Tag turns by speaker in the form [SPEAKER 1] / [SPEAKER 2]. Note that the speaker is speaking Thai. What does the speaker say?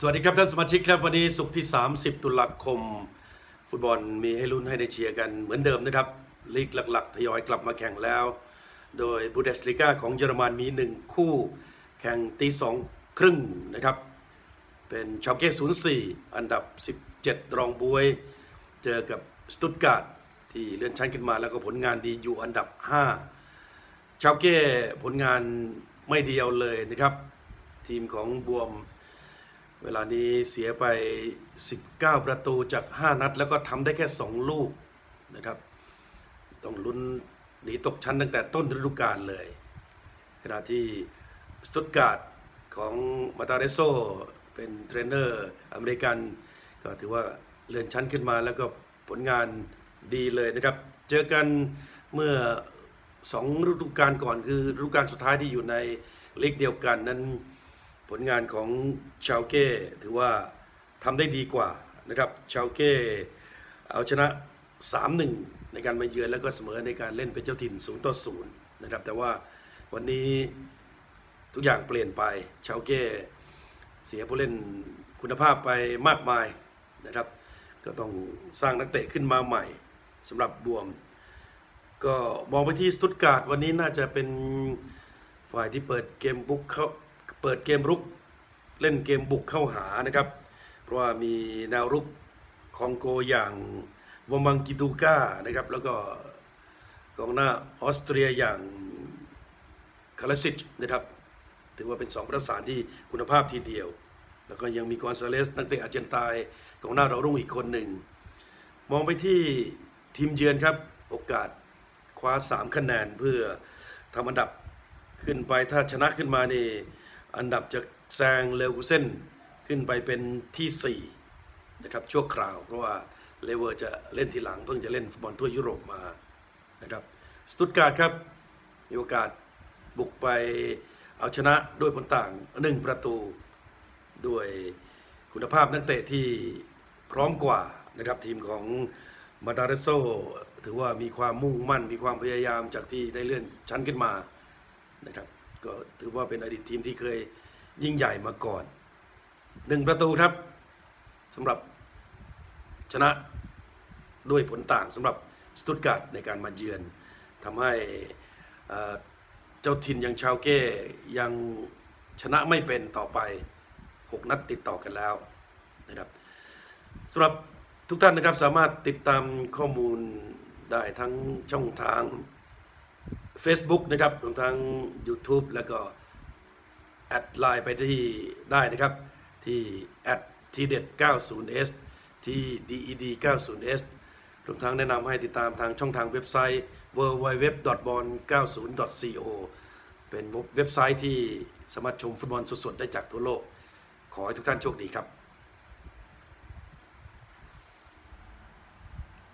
[SPEAKER 1] สวัสดีครับท่านสมาชิกครับวันนี้ศุกร์ที่ 30 ตุลาคม ฟุตบอลมีให้ลุ้นให้ได้เชียร์กันเหมือนเดิมนะครับลีกหลักๆ ทยอยกลับมาแข่งแล้ว โดยบูเดสลิก้าของเยอรมันมี 1 คู่แข่งตีสองครึ่งนะครับ เป็นชาวเก้04 อันดับ 17 รองบวย เจอกับสตุตการ์ดที่เลื่อนชั้นขึ้นมาแล้วก็ผลงานดีอยู่อันดับ 5 ชาวเก้ผลงานไม่เดียวเลยนะครับ ทีมของบวม เวลานี้เสียไป 19 ประตูจาก 5 นัด แล้วก็ทำได้แค่ 2 ลูกนะครับ ต้องลุ้นหนีตกชั้นตั้งแต่ต้นฤดูกาลเลย ขณะที่สตุตการ์ดของมาตาเรโซเป็นเทรนเนอร์อเมริกัน ก็ถือว่าเลื่อนชั้นขึ้นมาแล้วก็ผลงานดีเลยนะครับ เจอกันเมื่อสองฤดูกาลก่อนคือฤดูกาลสุดท้ายที่อยู่ในลีกเดียวกันนั้น ผลงานของชาวเก้ถือว่าทำได้ดีกว่านะครับชาวเก้เอาชนะ 3-1 ในการมาเยือนแล้วก็เสมอในการเล่นเป็นเจ้าถิ่น0ต่อ0นะครับแต่ว่าวันนี้ทุกอย่างเปลี่ยนไปชาวเก้เสียผู้เล่นคุณภาพไปมากมายนะครับ ก็ต้องสร้างนักเตะขึ้นมาใหม่สำหรับบวม ก็มองไปที่สตุตการ์ดวันนี้น่าจะเป็นฝ่ายที่เปิดเกมบุกเข้า เปิดเกมรุกเล่นเกมบุกเข้าหานะครับ เพราะว่ามีแนวรุกคองโกอย่างวอมังกิตูก้านะครับ แล้วก็กองหน้าออสเตรียอย่างคาลาสิชนะครับ ถือว่าเป็นสองประสานที่คุณภาพทีเดียว แล้วก็ยังมีกอนซาเลสนักเตะอาร์เจนตายกองหน้าเรารุ่งอีกคนหนึ่ง มองไปที่ทีมเยือนครับ โอกาสคว้า 3 คะแนนเพื่อทำอันดับขึ้นไปถ้าชนะขึ้นมานี่ อันดับจะแซงเลวกูเซนขึ้นไปเป็นทีสี่4นะครับชั่วคราว เพราะว่าเลเวอร์จะเล่นทีหลังเพิ่งจะเล่นฟุตบอลทั่วยุโรปมานะครับสตุตการ์ดครับมีโอกาสบุกไปเอาชนะด้วยผลต่าง 1 ประตูด้วยคุณภาพนักเตะที่พร้อมกว่านะครับทีมของมาตาเรโซถือว่ามีความมุ่งมั่น มีความพยายามจากที่ได้เลื่อนชั้นขึ้นมานะครับ ก็ถือว่าเป็นอดีตทีมที่เคยยิ่งใหญ่มาก่อนหนึ่งประตูครับสำหรับชนะด้วยผลต่างสำหรับสตุตการ์ดในการมาเยือนทำให้เจ้าถิ่นอย่างชาวเก้ยังชนะไม่เป็นต่อไป 6 นัดติดต่อกันแล้วนะครับสำหรับทุกท่านนะครับสามารถติดตามข้อมูลได้ทั้งช่องทาง Facebook นะครับรวมทั้ง YouTube แล้วก็ แอดไลน์ไปที่ได้นะครับ ที่แอดทีเด็ด 90s ที่ DED 90s รวมทั้งแนะนำให้ติดตามทางช่องทางเว็บไซต์ www.ball90.co เป็นเว็บไซต์ที่สามารถชมฟุตบอลสดๆ ได้จากทั่วโลก ขอให้ทุกท่านโชคดีครับ